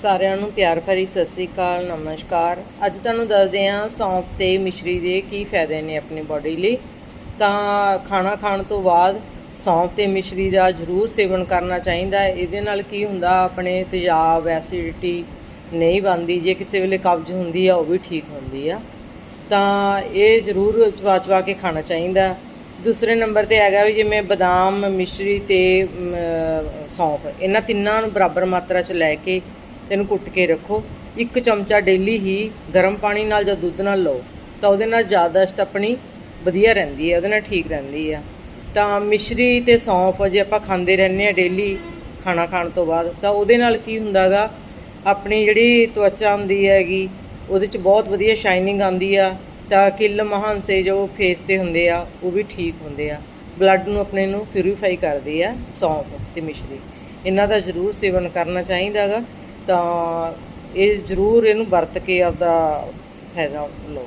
ਸਾਰਿਆਂ ਨੂੰ ਪਿਆਰ ਭਰੀ ਸਤਿ ਸ੍ਰੀ ਅਕਾਲ, ਨਮਸਕਾਰ। ਅੱਜ ਤੁਹਾਨੂੰ ਦੱਸਦੇ ਹਾਂ ਸੌਂਫ ਤੇ ਮਿਸ਼ਰੀ ਦੇ ਕੀ ਫਾਇਦੇ ਨੇ ਆਪਣੀ ਬਾਡੀ ਲਈ। ਤਾਂ ਖਾਣਾ ਖਾਣ ਤੋਂ ਬਾਅਦ ਸੌਂਫ ਤੇ ਮਿਸ਼ਰੀ ਦਾ ਜ਼ਰੂਰ ਸੇਵਨ ਕਰਨਾ ਚਾਹੀਦਾ ਹੈ। ਇਹਦੇ ਨਾਲ ਕੀ ਹੁੰਦਾ, ਆਪਣੇ ਤੇਜ਼ਾਬ ਐਸਿਡਿਟੀ ਨਹੀਂ ਬਣਦੀ, ਜੇ ਕਿਸੇ ਵੇਲੇ ਕਬਜ਼ ਹੁੰਦੀ ਆ, ਉਹ ਵੀ ਠੀਕ ਹੁੰਦੀ ਆ। ਤਾਂ ਇਹ ਜ਼ਰੂਰ ਚਵਾ ਚਵਾ ਕੇ ਖਾਣਾ ਚਾਹੀਦਾ ਦੂਸਰੇ ਨੰਬਰ ਤੇ ਹੈਗਾ ਵੀ ਜਿਵੇਂ ਬਦਾਮ, ਮਿਸ਼ਰੀ ਤੇ ਸੌਂਫ। ਇਹਨਾਂ ਤਿੰਨਾਂ ਨੂੰ ਬਰਾਬਰ ਮਾਤਰਾ 'ਚ ਲੈ ਕੇ ਇਹਨੂੰ ਕੁੱਟ ਕੇ ਰੱਖੋ। ਇੱਕ ਚਮਚਾ ਡੇਲੀ ਹੀ ਗਰਮ ਪਾਣੀ ਨਾਲ ਜਾਂ ਦੁੱਧ ਨਾਲ ਲਓ, ਤਾਂ ਉਹਦੇ ਨਾਲ ਯਾਦਾਸ਼ਤ ਆਪਣੀ ਵਧੀਆ ਰਹਿੰਦੀ ਹੈ, ਉਹਦੇ ਨਾਲ ਠੀਕ ਰਹਿੰਦੀ ਆ ਤਾਂ ਮਿਸ਼ਰੀ ਤੇ ਸੌਂਫ ਜੇ ਆਪਾਂ ਖਾਂਦੇ ਰਹਿੰਦੇ ਆ ਡੇਲੀ ਖਾਣਾ ਖਾਣ ਤੋਂ ਬਾਅਦ, ਤਾਂ ਉਹਦੇ ਨਾਲ ਕੀ ਹੁੰਦਾਗਾ, ਆਪਣੀ ਜਿਹੜੀ ਤਵਚਾ ਹੁੰਦੀ ਹੈਗੀ, ਉਹਦੇ 'ਚ ਬਹੁਤ ਵਧੀਆ ਸ਼ਾਈਨਿੰਗ ਆਉਂਦੀ ਆ, ਤਾਂ ਕਿਲ ਮਹਾਂਸੇ ਜੋ ਫੇਸ ਤੇ ਹੁੰਦੇ ਆ, ਉਹ ਵੀ ਠੀਕ ਹੁੰਦੇ ਆ। ਬਲੱਡ ਨੂੰ ਆਪਣੇ ਨੂੰ ਪਿਊਰੀਫਾਈ ਕਰਦੀ ਆ ਸੌਂਫ ਤੇ ਮਿਸ਼ਰੀ। ਇਹਨਾਂ ਦਾ ਜ਼ਰੂਰ ਸੇਵਨ ਕਰਨਾ ਚਾਹੀਦਾਗਾ। ਤਾਂ ਇਹ ਜ਼ਰੂਰ ਇਹਨੂੰ ਵਰਤ ਕੇ ਆਪਦਾ ਫਾਇਦਾ ਲਓ